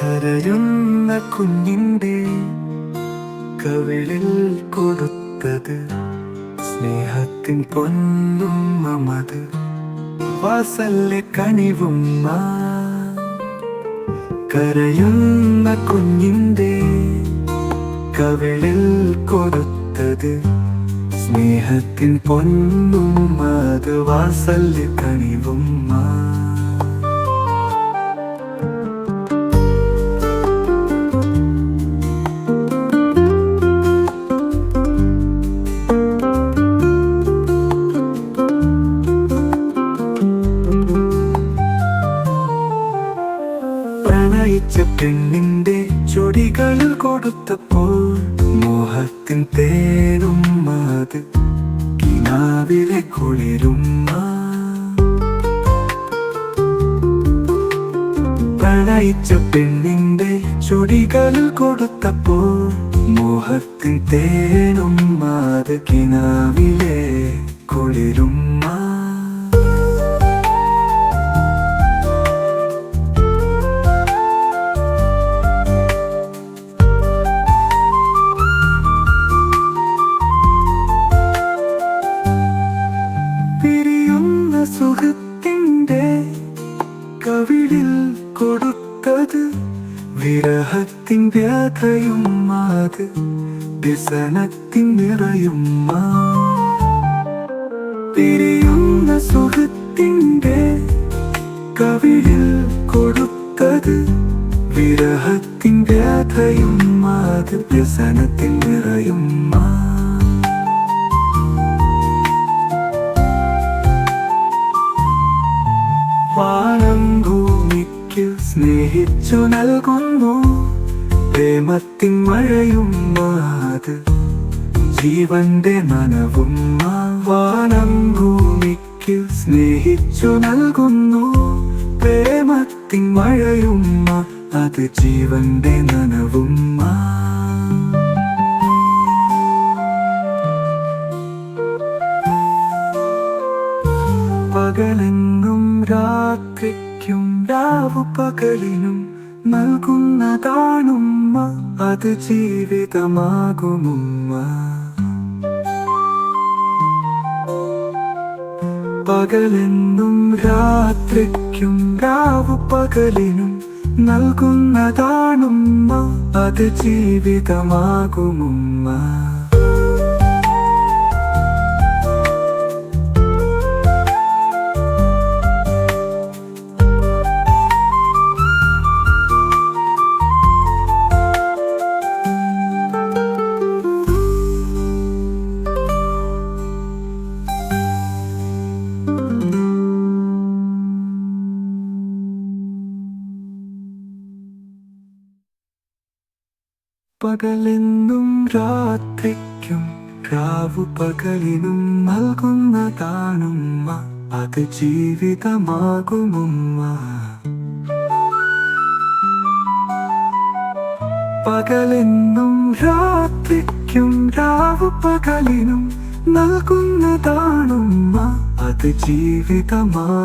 കരയുന്ന കുഞ്ഞിന്റെ കവിളിൽ കൊടുത്തത് സ്നേഹത്തിൻ പൊന്നും മമത് വാസല്ലെ കണിവും കരയുന്ന കുഞ്ഞിന്റെ കവിളിൽ കൊടുത്തത് സ്നേഹത്തിൻ പൊന്നും അത് വാസൽ കണിവുമ്മ. പ്രണയിച്ച പെണ്ണിന്റെ ചൊടികൾ കൊടുത്തപ്പോൾ മോഹത്തിൻ തേനും അത് കിനാവിലെ കുളിരും പ്രണയിച്ച പെണ്ണിന്റെ ചൊടികൾ കൊടുത്തപ്പോൾ മോഹത്തിൻ തേനും അത് കിനാവിലെ കുളിരും പിരിയുന്ന സുഖത്തിന്റെ കവിളിൽ കൊടുത്തത് വിരഹത്തിൻ വ്യഥയും അത് വ്യസനത്തിൻ നിറയും പിരിയുന്ന സുഖത്തിന്റെ കവിളിൽ കൊടുത്തത് വിരഹത്തിൻ വ്യഥയും അത് വ്യസനത്തിൻ നിറയും സ്നേഹിച്ചു നൽകുന്നു. പ്രേമത്തിൻ മഴയും അത്. ജീവന്റെ നനവും വാനം ഭൂമിക്ക് സ്നേഹിച്ചു നൽകുന്നു. പ്രേമത്തിൻ മഴയും അത് ജീവന്റെ നനവും പകലെങ്ങും രാത്രിക്കും രാവു പകലിനും നൽകുന്നതാണുമ്മ. അത് ജീവിതമാകുമുമ്മ. പകലെന്നും രാത്രിക്കും രാവു പകലിനും നൽകുന്നതാണുമ്മ. അത് ജീവിതമാകുമുമ്മ. പകലെന്നും രാത്രിക്കും രാവു പകലിനും നൽകുന്നതാണുമ്മ അത് ജീവിതമാകുമുമ്മ. പകലെന്നും രാത്രിക്കും രാവു പകലിനും നൽകുന്നതാണുമ്മ അത് ജീവിതമാകുമുമ്മ.